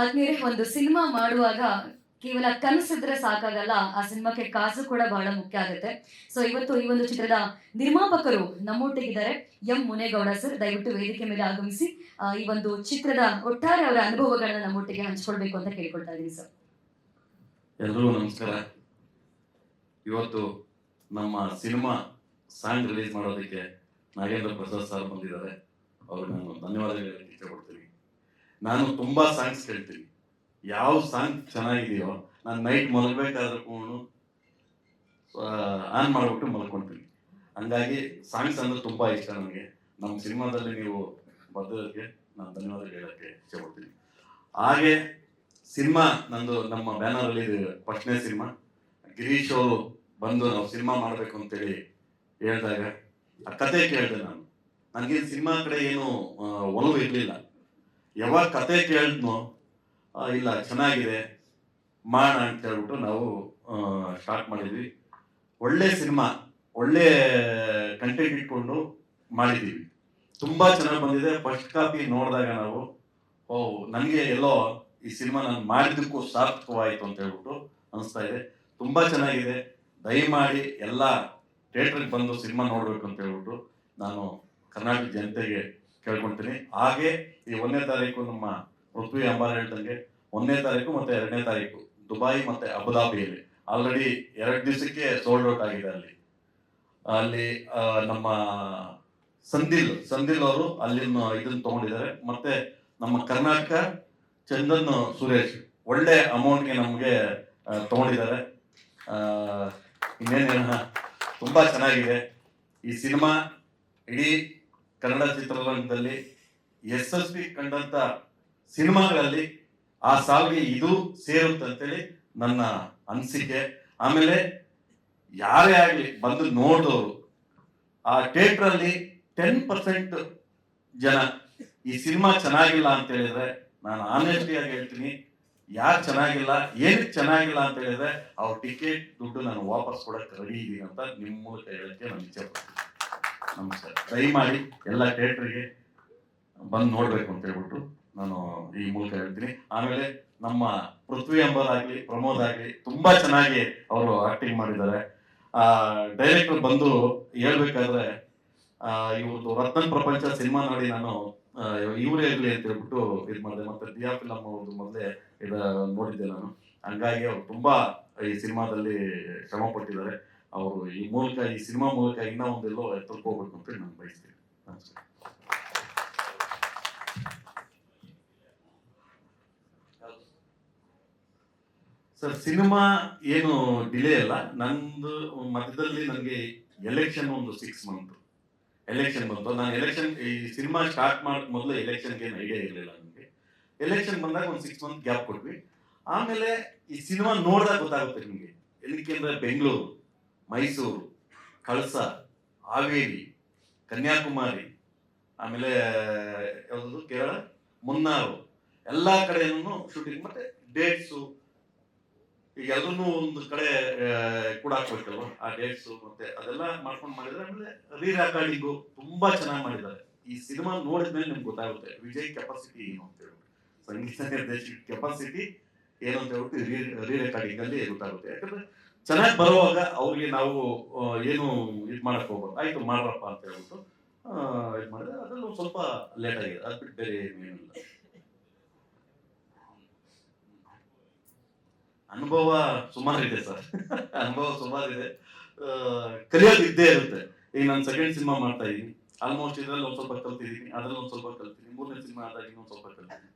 ಆದ್ಮೇಲೆ ಒಂದು ಸಿನಿಮಾ ಮಾಡುವಾಗ ಕೇವಲ ಕನಸಿದ್ರೆ ಸಾಕಾಗಲ್ಲ, ಆ ಸಿನಿಮಾಕ್ಕೆ ಕಾಸು ಕೂಡ ಬಹಳ ಮುಖ್ಯ ಆಗುತ್ತೆ. ಸೊ ಇವತ್ತು ಈ ಒಂದು ಚಿತ್ರದ ನಿರ್ಮಾಪಕರು ನಮ್ಮೊಟ್ಟಿಗಿದ್ದಾರೆ. ಎಂ ಮುನೇಗೌಡ ಸರ್, ದಯವಿಟ್ಟು ವೇದಿಕೆ ಮೇಲೆ ಆಗಮಿಸಿ ಈ ಒಂದು ಚಿತ್ರದ ಒಟ್ಟಾರೆ ಅವರ ಅನುಭವಗಳನ್ನ ನಮ್ಮೊಟ್ಟಿಗೆ ಹಂಚ್ಕೊಳ್ಬೇಕು ಅಂತ ಕೇಳ್ಕೊಳ್ತಾ ಇದ್ದೀನಿ ಸರ್. ಎಲ್ಲರೂ ನಮಸ್ಕಾರ. ಇವತ್ತು ನಮ್ಮ ಸಿನಿಮಾ ಸಾಂಗ್ ರಿಲೀಸ್ ಮಾಡೋದಕ್ಕೆ ನಾಗೇಂದ್ರ ಪ್ರಸಾದ್ ಸರ್ ಬಂದಿದ್ದಾರೆ. ಅವ್ರಿಗೆ ನಾನು ಧನ್ಯವಾದಗಳು ಇಷ್ಟಪಡ್ತೀನಿ. ನಾನು ತುಂಬಾ ಸಾಂಗ್ಸ್ ಕೇಳ್ತೀನಿ. ಯಾವ ಸಾಂಗ್ ಚೆನ್ನಾಗಿದೆಯೋ, ನಾನು ನೈಟ್ ಮಲಗಬೇಕಾದ್ರೂ ಆನ್ ಮಾಡಿಬಿಟ್ಟು ಮಲ್ಕೊಳ್ತೀನಿ ಹಂಗಾಗಿ ಸಾಂಗ್ಸ್ ಅಂದ್ರೆ ತುಂಬಾ ಇಷ್ಟ ನನಗೆ. ನಮ್ಮ ಸಿನಿಮಾದಲ್ಲಿ ನೀವು ಬದ್ದದಕ್ಕೆ ನಾನು ಧನ್ಯವಾದ ಹೇಳಕ್ಕೆ ಇಷ್ಟಪಡ್ತೀನಿ. ಹಾಗೆ ಸಿನಿಮಾ, ನಂದು ನಮ್ಮ ಬ್ಯಾನರ್ ಅಲ್ಲಿ ಫಸ್ಟ್ನೇ ಸಿನಿಮಾ. ಗಿರೀಶ್ ಅವರು ಬಂದು ನಾವು ಸಿನಿಮಾ ಮಾಡಬೇಕು ಅಂತೇಳಿ ಹೇಳಿದಾಗ, ಆ ಕತೆ ಕೇಳಿದೆ ನಾನು. ನನಗೆ ಸಿನಿಮಾ ಕಡೆ ಏನು ಒಲವು ಇರಲಿಲ್ಲ. ಯಾವಾಗ ಕತೆ ಕೇಳಿದ್ನೋ ಇಲ್ಲ, ಚೆನ್ನಾಗಿದೆ, ಮಾಡ ಅಂತ ಹೇಳ್ಬಿಟ್ಟು ನಾವು ಸ್ಟಾರ್ಟ್ ಮಾಡಿದ್ವಿ. ಒಳ್ಳೆ ಸಿನಿಮಾ, ಒಳ್ಳೆ ಕಂಟೆಂಟ್ ಇಟ್ಕೊಂಡು ಮಾಡಿದ್ದೀವಿ. ತುಂಬಾ ಚೆನ್ನಾಗಿ ಬಂದಿದೆ. ಫಸ್ಟ್ ಕಾಪಿ ನೋಡಿದಾಗ ನಾವು, ಓ, ನನಗೆ ಎಲ್ಲೋ ಈ ಸಿನಿಮಾ ನಾನು ಮಾಡಿದ್ದಕ್ಕೂ ಸಾರ್ಥಕವಾಯಿತು ಅಂತ ಹೇಳ್ಬಿಟ್ಟು ಅನಿಸ್ತಾ ಇದೆ. ತುಂಬಾ ಚೆನ್ನಾಗಿದೆ. ದಯಮಾಡಿ ಎಲ್ಲ ಥಿಯೇಟ್ರಿಗೆ ಬಂದು ಸಿನಿಮಾ ನೋಡಬೇಕು ಅಂತ ಹೇಳ್ಬಿಟ್ಟು ನಾನು ಕರ್ನಾಟಕ ಜನತೆಗೆ ಕೇಳ್ಕೊಳ್ತೀನಿ. ಹಾಗೆ ಈ ಒಂದನೇ ತಾರೀಕು ನಮ್ಮ ಪೃಥ್ವಿ ಅಂಬಾರ್ ಹೇಳ್ದಂಗೆ ಒಂದನೇ ತಾರೀಕು ಮತ್ತೆ ಎರಡನೇ ತಾರೀಕು ದುಬೈ ಮತ್ತೆ ಅಬುದಾಬಿಯಲ್ಲಿ. ಆಲ್ರೆಡಿ ಎರಡು ದಿವಸಕ್ಕೆ ಸೋಲ್ಡ್ ಔಟ್ ಆಗಿದೆ ಅಲ್ಲಿ. ಅಲ್ಲಿ ನಮ್ಮ ಸಂದಿಲ್ ಸಂದಿಲ್ ಅವರು ಅಲ್ಲಿನ ಇದನ್ನು ತಗೊಂಡಿದ್ದಾರೆ. ಮತ್ತೆ ನಮ್ಮ ಕರ್ನಾಟಕ ಚಂದನ್ ಸುರೇಶ್ ಒಳ್ಳೆ ಅಮೌಂಟ್ಗೆ ನಮಗೆ ತಗೊಂಡಿದ್ದಾರೆ. ಇನ್ನೇನು ಇನ್ನೇನೇನ ತುಂಬಾ ಚೆನ್ನಾಗಿದೆ. ಈ ಸಿನಿಮಾ ಇಡೀ ಕನ್ನಡ ಚಿತ್ರರಂಗದಲ್ಲಿ ಯಶಸ್ವಿ ಕಂಡಂತ ಸಿನಿಮಾಗಳಲ್ಲಿ ಆ ಸಾವಿಗೆ ಇದು ಸೇರುತ್ತೆ ಅಂತೇಳಿ ನನ್ನ ಅನಿಸಿಕೆ. ಆಮೇಲೆ ಯಾರೇ ಆಗಲಿ ಬಂದು ನೋಡೋರು ಆ ಥಿಯೇಟರ್ ಅಲ್ಲಿ ಟೆನ್ ಪರ್ಸೆಂಟ್ ಜನ ಈ ಸಿನಿಮಾ ಚೆನ್ನಾಗಿಲ್ಲ ಅಂತ ಹೇಳಿದ್ರೆ ನಾನು ಆಗಿ ಹೇಳ್ತೀನಿ, ಯಾರು ಚೆನ್ನಾಗಿಲ್ಲ, ಏನಕ್ಕೆ ಚೆನ್ನಾಗಿಲ್ಲ ಅಂತ ಹೇಳಿದ್ರೆ ಅವ್ರ ಟಿಕೆಟ್ ದುಡ್ಡು ನಾನು ವಾಪಸ್ ಕೊಡಕ್ಕೆ ರೆಡಿ ಇದ್ದೀನಿ ಅಂತ ನಿಮ್ಮ ಮೂಲಕ ಹೇಳಕ್ಕೆ ನಾನು ಇಚ್ಛೆ ಪಡ್ತೀನಿ. ನಮಸ್ಕಾರ ದಯಮಾಡಿ ಎಲ್ಲ ಥಿಯೇಟ್ರಿಗೆ ಬಂದು ನೋಡಬೇಕು ಅಂತ ಹೇಳ್ಬಿಟ್ಟು ನಾನು ಈ ಮೂಲಕ ಹೇಳ್ತೀನಿ. ಆಮೇಲೆ ನಮ್ಮ ಪೃಥ್ವಿ ಅಂಬರ್ ಆಗ್ಲಿ, ಪ್ರಮೋದ್ ಆಗ್ಲಿ ತುಂಬಾ ಚೆನ್ನಾಗಿ ಅವರು ಆಕ್ಟಿಂಗ್ ಮಾಡಿದ್ದಾರೆ. ಆ ಡೈರೆಕ್ಟರ್ ಬಂದು ಹೇಳ್ಬೇಕಾದ್ರೆ ಇವ್ರದ್ದು ರತ್ನ ಪ್ರಪಂಚ ಸಿನಿಮಾ ನೋಡಿ ನಾನು ಇವರೇ ಇರ್ಲಿ ಅಂತ ಹೇಳ್ಬಿಟ್ಟು ಇದು ಮಾಡಿದೆ. ಮತ್ತೆ ದಿಯಾ ಫಿಲಮ್ ಅವ್ರದ್ದು ಮೊದಲೇ ಇದ ನೋಡಿದ್ದೆ ನಾನು. ಹಂಗಾಗಿ ಅವ್ರು ತುಂಬಾ ಈ ಸಿನಿಮಾದಲ್ಲಿ ಶ್ರಮ ಪಟ್ಟಿದ್ದಾರೆ. ಅವರು ಈ ಮೂಲಕ, ಈ ಸಿನಿಮಾ ಮೂಲಕ ಇನ್ನೂ ಒಂದೆಲ್ಲೋ ಹೋಗ್ಬೇಕು ಅಂತ ನಾನು ಬಯಸ್ತೀನಿ. ಸರ್, ಸಿನಿಮಾ ಏನು ಡಿಲೇ ಅಲ್ಲ. ನಂದು ಮಧ್ಯದಲ್ಲಿ ನನಗೆ ಎಲೆಕ್ಷನ್ ಒಂದು ಸಿಕ್ಸ್ ಮಂತ್ ಎಲೆಕ್ಷನ್ ಬಂತು. ನಾನು ಎಲೆಕ್ಷನ್ ಈ ಸಿನಿಮಾ ಸ್ಟಾರ್ಟ್ ಮಾಡಕ್ ಮೊದಲು ಎಲೆಕ್ಷನ್ಗೆ ಏನು ಐಡಿಯಾ ಇರಲಿಲ್ಲ ನನಗೆ. ಎಲೆಕ್ಷನ್ ಬಂದಾಗ ಒಂದು ಸಿಕ್ಸ್ ಮಂತ್ ಗ್ಯಾಪ್ ಕೊಟ್ವಿ. ಆಮೇಲೆ ಈ ಸಿನಿಮಾ ನೋಡಿದಾಗ ಗೊತ್ತಾಗುತ್ತೆ ನಿಮಗೆ. ಎಲ್ಲಿಗೆ ಅಂದ್ರೆ ಬೆಂಗಳೂರು. ಮೈಸೂರು, ಕಳಸ, ಹಾವೇರಿ, ಕನ್ಯಾಕುಮಾರಿ, ಆಮೇಲೆ ಯಾವುದು ಕೇರಳ, ಮುನ್ನಾರು. ಎಲ್ಲ ಕಡೆನೂ ಶೂಟಿಂಗ್ ಮತ್ತೆ ಡೇಟ್ಸು ಈಗ ಎಲ್ಲರೂ ಒಂದು ಕಡೆ ಕೂಡ ಹಾಕ್ಬೇಕಲ್ವ? ಆ ಡೇಟ್ಸು ಮತ್ತೆ ಅದೆಲ್ಲ ಮಾಡ್ಕೊಂಡು ಮಾಡಿದ್ರೆ ಆಮೇಲೆ ರೀ ರೆಕಾರ್ಡಿಂಗು ತುಂಬಾ ಚೆನ್ನಾಗಿ ಮಾಡಿದ್ದಾರೆ. ಈ ಸಿನಿಮಾ ನೋಡಿದ್ಮೇಲೆ ನಿಮ್ಗೆ ಗೊತ್ತಾಗುತ್ತೆ, ವಿಜಯ್ ಕೆಪಾಸಿಟಿ ಏನು ಅಂತ ಸಂಗೀತ ನಿರ್ದೇಶಕ ಕೆಪಾಸಿಟಿ ಏನು ಅಂತ ಹೇಳ್ಬಿಟ್ಟು ರೀ ರೀ ರೆಕಾರ್ಡಿಂಗ್ ಅಲ್ಲಿ ಗೊತ್ತಾಗುತ್ತೆ. ಯಾಕಂದ್ರೆ ಚೆನ್ನಾಗಿ ಬರುವಾಗ ಅವ್ರಿಗೆ ನಾವು ಏನು ಇದು ಮಾಡಕ್ ಹೋಗ್ಬಾರ್ದು. ಆಯ್ತು, ಮಾಡ್ರಪ್ಪ ಅಂತ ಹೇಳ್ಬಿಟ್ಟು ಇದು ಮಾಡಿದ್ರೆ ಅದ್ರಲ್ಲಿ ಸ್ವಲ್ಪ ಲೇಟ್ ಆಗಿದೆ. ಅದು ಬಿಟ್ಟು ಬೇರೆ ಏನಿಲ್ಲ ಅನುಭವ ಸುಮಾರಿದೆ ಸರ್. ಅನುಭವ ಸುಮಾರಿದೆ. ಕಲಿಯೋದು ಇದ್ದೇ ಇರುತ್ತೆ. ಈಗ ನಾನು ಸೆಕೆಂಡ್ ಸಿನಿಮಾ ಮಾಡ್ತಾ ಇದ್ದೀನಿ ಆಲ್ಮೋಸ್ಟ್ ಇದ್ರಲ್ಲಿ ಒಂದು ಸ್ವಲ್ಪ ಕಲ್ತಿದ್ದೀನಿ ಅದ್ರಲ್ಲಿ ಒಂದು ಸ್ವಲ್ಪ ಕಲ್ತೀನಿ ಮೂರನೇ ಸಿನಿಮಾ ಆದಾಗ ಇನ್ನೊಂದು ಸ್ವಲ್ಪ ಕಲ್ತೀನಿ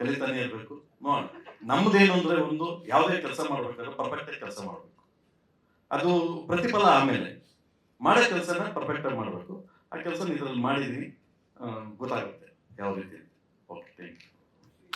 ಕಲಿತಾನೆ ಇರಬೇಕು. ನೋಡೋಣ. ನಮ್ದೇನು ಅಂದ್ರೆ ಒಂದು ಯಾವುದೇ ಕೆಲಸ ಮಾಡಬೇಕಾದ್ರೆ ಪರ್ಫೆಕ್ಟ್ ಕೆಲಸ ಮಾಡಬೇಕು. ಅದು ಪ್ರತಿಫಲ ಆಮೇಲೆ ಮಾಡೋ ಕೆಲಸನ ಪರ್ಫೆಕ್ಟ್ ಆಗಿ ಮಾಡಬೇಕು. ಆ ಕೆಲಸ ಇದರಲ್ಲಿ ಮಾಡಿದೀನಿ ಗೊತ್ತಾಗುತ್ತೆ. ಯಾವ ರೀತಿ ಓಕೆ ಥ್ಯಾಂಕ್ ಯು